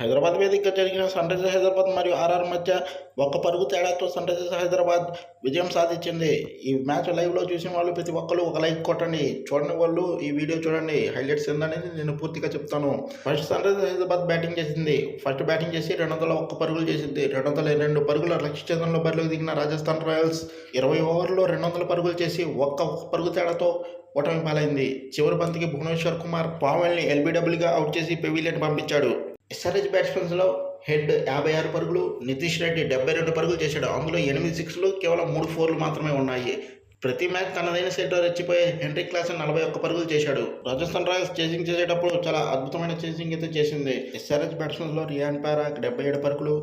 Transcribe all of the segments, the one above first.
హైదరాబాద్ వేదికగా జరిగిన sun Risers Hyderabad మరియు ఆర్ఆర్ మధ్య ఒక్క పరుగు తేడాతో సన్ రైజర్స్ హైదరాబాద్ విజయం సాధించింది. ఈ మ్యాచ్ లైవ్లో చూసిన వాళ్ళు ప్రతి ఒక్కరు ఒక లైక్ కొట్టండి. చూడని వాళ్ళు ఈ వీడియో చూడండి. హైలైట్స్ ఏందనేది నేను పూర్తిగా చెప్తాను. First Sunrisers Hyderabad batting చేసింది. ఫస్ట్ బ్యాటింగ్ చేసి రెండు వందల ఒక్క పరుగులు చేసింది. రెండు వందల రెండు పరుగుల లక్ష్య ఛేదంలో బరిలోకి దిగిన రాజస్థాన్ రాయల్స్ ఇరవై ఓవర్లో రెండు వందల పరుగులు చేసి ఒక్క పరుగు తేడాతో ఓటమి పాలైంది. చివరి బంతికి భువనేశ్వర్ కుమార్ పావెల్ని ఎల్బీడబ్ల్యూగా అవుట్ చేసి పెవిలియన్ పంపించాడు. ఎస్ఆర్హెచ్ బ్యాట్స్మెన్స్లో హెడ్ యాభై ఆరు పరుగులు నితీష్ రెడ్డి డెబ్బై రెండు పరుగులు చేశాడు. అందులో ఎనిమిది సిక్స్లు కేవలం మూడు ఫోర్లు మాత్రమే ఉన్నాయి. ప్రతి మ్యాచ్ తనదైన సెట్లో రెచ్చిపోయి హెన్రీ క్లాస్ నలభై ఒక్క పరుగులు చేశాడు. రాజస్థాన్ రాయల్స్ చేసింగ్ చేసేటప్పుడు చాలా అద్భుతమైన చేసింగ్ అయితే చేసింది. ఎస్ఆర్హెచ్ బ్యాట్స్మెన్స్లో రియాన్ పారాక్ డెబ్బై ఏడు పరుగులు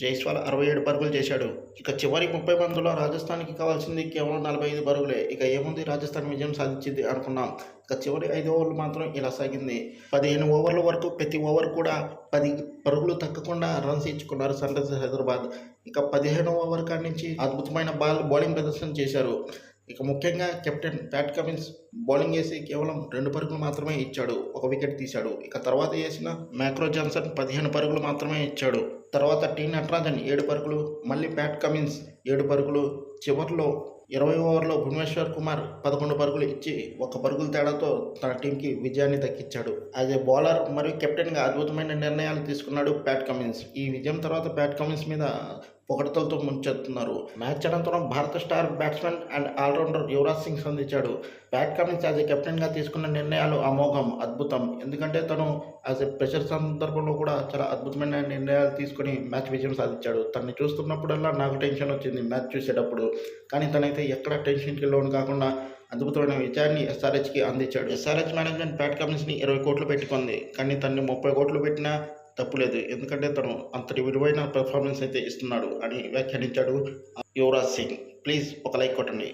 జైస్వాల్ అరవై ఏడు పరుగులు చేశాడు. ఇక చివరి ముప్పై మందిలో రాజస్థాన్కి కావాల్సింది కేవలం నలభై ఐదు పరుగులే. ఇక ఏముంది రాజస్థాన్ విజయం సాధించింది అనుకున్నాం. ఇక చివరి ఐదు ఓవర్లు మాత్రం ఇలా సాగింది. పదిహేను ఓవర్ల వరకు ప్రతి ఓవర్ కూడా పది పరుగులు తగ్గకుండా రన్స్ ఇచ్చుకున్నారు సన్ రైజర్స్ హైదరాబాద్. ఇక పదిహేను ఓవర్ కాడి నుంచి అద్భుతమైన బాల్ బౌలింగ్ ప్రదర్శన చేశారు. ఇక ముఖ్యంగా కెప్టెన్ ప్యాట్ కమిన్స్ బౌలింగ్ వేసి కేవలం రెండు పరుగులు మాత్రమే ఇచ్చాడు. ఒక వికెట్ తీశాడు. ఇక తర్వాత వేసిన మ్యాక్రో జాన్సన్ పదిహేను పరుగులు మాత్రమే ఇచ్చాడు. తర్వాత టీ నటరాజన్ ఏడు పరుగులు మళ్ళీ ప్యాట్ కమిన్స్ ఏడు పరుగులు చివరిలో ఇరవై ఓవర్లో భువనేశ్వర్ కుమార్ పదకొండు పరుగులు ఇచ్చి ఒక పరుగుల తేడాతో తన టీంకి విజయాన్ని దక్కించాడు. యాజ్ ఏ బౌలర్ మరియు కెప్టెన్గా అద్భుతమైన నిర్ణయాలు తీసుకున్నాడు ప్యాట్ కమిన్స్ ఈ విజయం తర్వాత ప్యాట్ కమిన్స్ మీద పొగడతలతో ముంచెత్తున్నారు. మ్యాచ్ అనంతరం భారత star batsman and allrounder Yuvraj Singh సంధించాడు Pat Cummins as a కెప్టెన్గా తీసుకున్న నిర్ణయాలు అమోఘం అద్భుతం. ఎందుకంటే తను యాజ్ ఎ ప్రెషర్ సందర్భంలో కూడా చాలా అద్భుతమైన నిర్ణయాలు తీసుకొని మ్యాచ్ విజయం సాధించాడు. తనని చూస్తున్నప్పుడల్లా నాకు టెన్షన్ వచ్చింది మ్యాచ్ చూసేటప్పుడు. కానీ తనైతే ఎక్కడ టెన్షన్కి లోన్ కాకుండా అద్భుతమైన విజయాన్ని ఎస్ఆర్హెచ్కి అందించాడు. ఎస్ఆర్హెచ్ మేనేజ్మెంట్ ప్యాట్ కమిన్స్ని ఇరవై కోట్లు పెట్టుకుంది. కానీ తన్ని ముప్పై కోట్లు పెట్టినా తప్పులేదు. ఎందుకంటే తను అంతటి విలువైన పెర్ఫార్మెన్స్ అయితే ఇస్తున్నాడు అని వ్యాఖ్యానించాడు యువరాజ్ సింగ్. ప్లీజ్ ఒక లైక్ కొట్టండి.